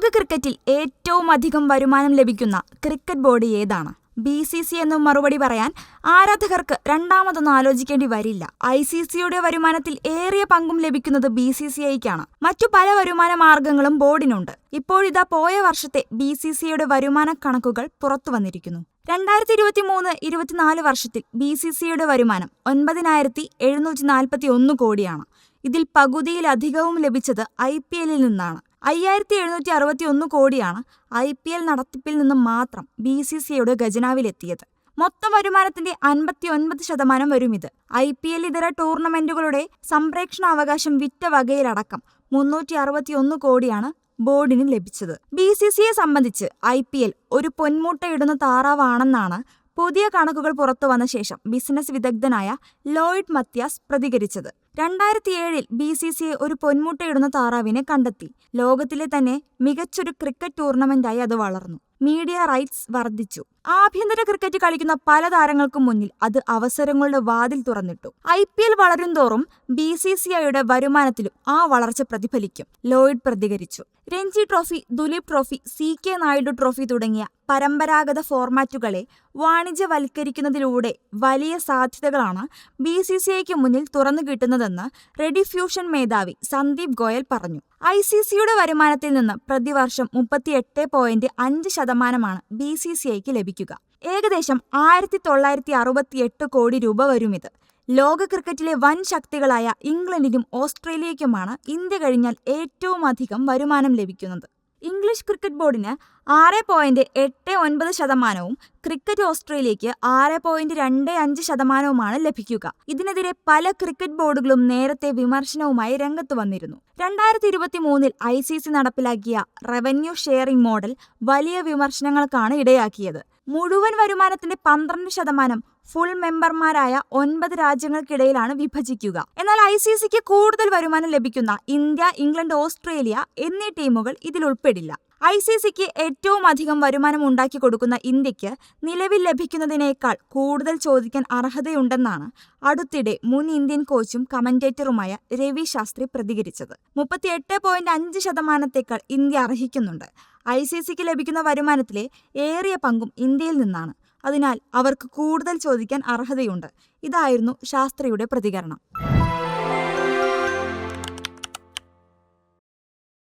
ലോക ക്രിക്കറ്റിൽ ഏറ്റവും അധികം വരുമാനം ലഭിക്കുന്ന ക്രിക്കറ്റ് ബോർഡ് ഏതാണ്? ബി സി സി എന്ന് മറുപടി പറയാൻ ആരാധകർക്ക് രണ്ടാമതൊന്നും ആലോചിക്കേണ്ടി വരില്ല. ഐ സി സിയുടെ വരുമാനത്തിൽ ഏറിയ പങ്കും ലഭിക്കുന്നത് ബി സി സി ഐക്കാണ്. മറ്റു പല വരുമാന മാർഗങ്ങളും ബോർഡിനുണ്ട്. ഇപ്പോഴിതാ പോയ വർഷത്തെ ബി സി സിയുടെ വരുമാന കണക്കുകൾ പുറത്തു വന്നിരിക്കുന്നു. രണ്ടായിരത്തി ഇരുപത്തി മൂന്ന് ഇരുപത്തിനാല് വർഷത്തിൽ ബി സി സിയുടെ വരുമാനം ഒൻപതിനായിരത്തി എഴുന്നൂറ്റി നാൽപ്പത്തി ഒന്ന് കോടിയാണ്. ഇതിൽ പകുതിയിലധികവും ലഭിച്ചത് ഐ പി എല്ലിൽ നിന്നാണ്. അയ്യായിരത്തി എഴുന്നൂറ്റി അറുപത്തി ഒന്ന് കോടിയാണ് ഐ പി എൽ നടത്തിപ്പിൽ നിന്ന് മാത്രം ബി സി സി ഐയുടെ ഖജനാവിലെത്തിയത്. മൊത്തം വരുമാനത്തിന്റെ അൻപത്തി ഒൻപത് ശതമാനം വരും ഇത് ഐ പി എൽ ഇതര ടൂർണമെന്റുകളുടെ സംപ്രേക്ഷണാവകാശം വിറ്റ വകയിലടക്കം മുന്നൂറ്റി അറുപത്തി ഒന്ന് കോടിയാണ് ബോർഡിന് ലഭിച്ചത്. ബി സി സിയെ സംബന്ധിച്ച് ഐ പി എൽ ഒരു പൊന്മുട്ടയിടുന്ന താറാവാണെന്നാണ് പുതിയ കണക്കുകൾ പുറത്തു വന്ന ശേഷം ബിസിനസ് വിദഗ്ധനായ ലോയിഡ് മത്യാസ് പ്രതികരിച്ചത്. രണ്ടായിരത്തിയേഴിൽ ബി സി സി ഐ ഒരു പൊന്മുട്ടയിടുന്ന താറാവിനെ കണ്ടെത്തി. ലോകത്തിലെ തന്നെ മികച്ചൊരു ക്രിക്കറ്റ് ടൂർണമെന്റായി അത് വളർന്നു. മീഡിയ റൈറ്റ്സ് വർദ്ധിച്ചു. ആഭ്യന്തര ക്രിക്കറ്റ് കളിക്കുന്ന പല താരങ്ങൾക്കും മുന്നിൽ അത് അവസരങ്ങളുടെ വാതിൽ തുറന്നിട്ടു. ഐ പി എൽ വളരുംതോറും ബി സി സി ഐയുടെ വരുമാനത്തിലും ആ വളർച്ച പ്രതിഫലിക്കും. ലോയിഡ് പ്രതികരിച്ചു. Ranji trophy Duleep trophy C K Naidu trophy തുടങ്ങിയ പരമ്പരാഗത ഫോർമാറ്റുകളെ വാണിജ്യവൽക്കരിക്കുന്നതിലൂടെ വലിയ സാധ്യതകളാണ് ബി സി സി ഐക്ക് മുന്നിൽ തുറന്നു കിട്ടുന്നതെന്ന് റെഡിഫ്യൂഷൻ മേധാവി സന്ദീപ് ഗോയൽ പറഞ്ഞു. ഐ സി സിയുടെ വരുമാനത്തിൽ നിന്ന് പ്രതിവർഷം മുപ്പത്തിയെട്ട് പോയിന്റ് അഞ്ച് ശതമാനമാണ് ബി സി സി ഐക്ക് ലഭിക്കുക. ഏകദേശം ആയിരത്തി തൊള്ളായിരത്തി അറുപത്തിയെട്ട് കോടി രൂപ വരും ഇത് ലോക ക്രിക്കറ്റിലെ വൻ ശക്തികളായ ഇംഗ്ലണ്ടിനും ഓസ്ട്രേലിയയ്ക്കുമാണ് ഇന്ത്യ കഴിഞ്ഞാൽ ഏറ്റവും അധികം വരുമാനം ലഭിക്കുന്നത്. ഇംഗ്ലീഷ് ക്രിക്കറ്റ് ബോർഡിന് ആറ് പോയിന്റ് എട്ട് ഒൻപത് ശതമാനവും ക്രിക്കറ്റ് ഓസ്ട്രേലിയയ്ക്ക് ആറ് പോയിന്റ് രണ്ട് അഞ്ച് ശതമാനവുമാണ് ലഭിക്കുക. ഇതിനെതിരെ പല ക്രിക്കറ്റ് ബോർഡുകളും നേരത്തെ വിമർശനവുമായി രംഗത്ത് വന്നിരുന്നു. രണ്ടായിരത്തി ഇരുപത്തി മൂന്നിൽ ഐ സി സി നടപ്പിലാക്കിയ റവന്യൂ ഷെയറിംഗ് മോഡൽ വലിയ വിമർശനങ്ങൾക്കാണ് ഇടയാക്കിയത്. മുഴുവൻ വരുമാനത്തിന്റെ പന്ത്രണ്ട് ശതമാനം ഫുൾ മെമ്പർമാരായ ഒൻപത് രാജ്യങ്ങൾക്കിടയിലാണ് വിഭജിക്കുക. എന്നാൽ ഐ സി സിക്ക് കൂടുതൽ വരുമാനം ലഭിക്കുന്ന ഇന്ത്യ ഇംഗ്ലണ്ട് ഓസ്ട്രേലിയ എന്നീ ടീമുകൾ ഇതിൽ ഉൾപ്പെടില്ല. ഐ സി സിക്ക് ഏറ്റവും അധികം വരുമാനം ഉണ്ടാക്കി കൊടുക്കുന്ന ഇന്ത്യയ്ക്ക് നിലവിൽ ലഭിക്കുന്നതിനേക്കാൾ കൂടുതൽ ചോദിക്കാൻ അർഹതയുണ്ടെന്നാണ് അടുത്തിടെ മുൻ ഇന്ത്യൻ കോച്ചും കമന്റേറ്ററുമായ രവി ശാസ്ത്രി പ്രതികരിച്ചത്. മുപ്പത്തിയെട്ട് പോയിന്റ് അഞ്ച് ശതമാനത്തേക്കാൾ ഇന്ത്യ അർഹിക്കുന്നുണ്ട്. ഐ സി സിക്ക് ലഭിക്കുന്ന വരുമാനത്തിലെ ഏറിയ പങ്കും ഇന്ത്യയിൽ നിന്നാണ്. അതിനാൽ അവർക്ക് കൂടുതൽ ചോദിക്കാൻ അർഹതയുണ്ട്. ഇതായിരുന്നു ശാസ്ത്രിയുടെ പ്രതികരണം.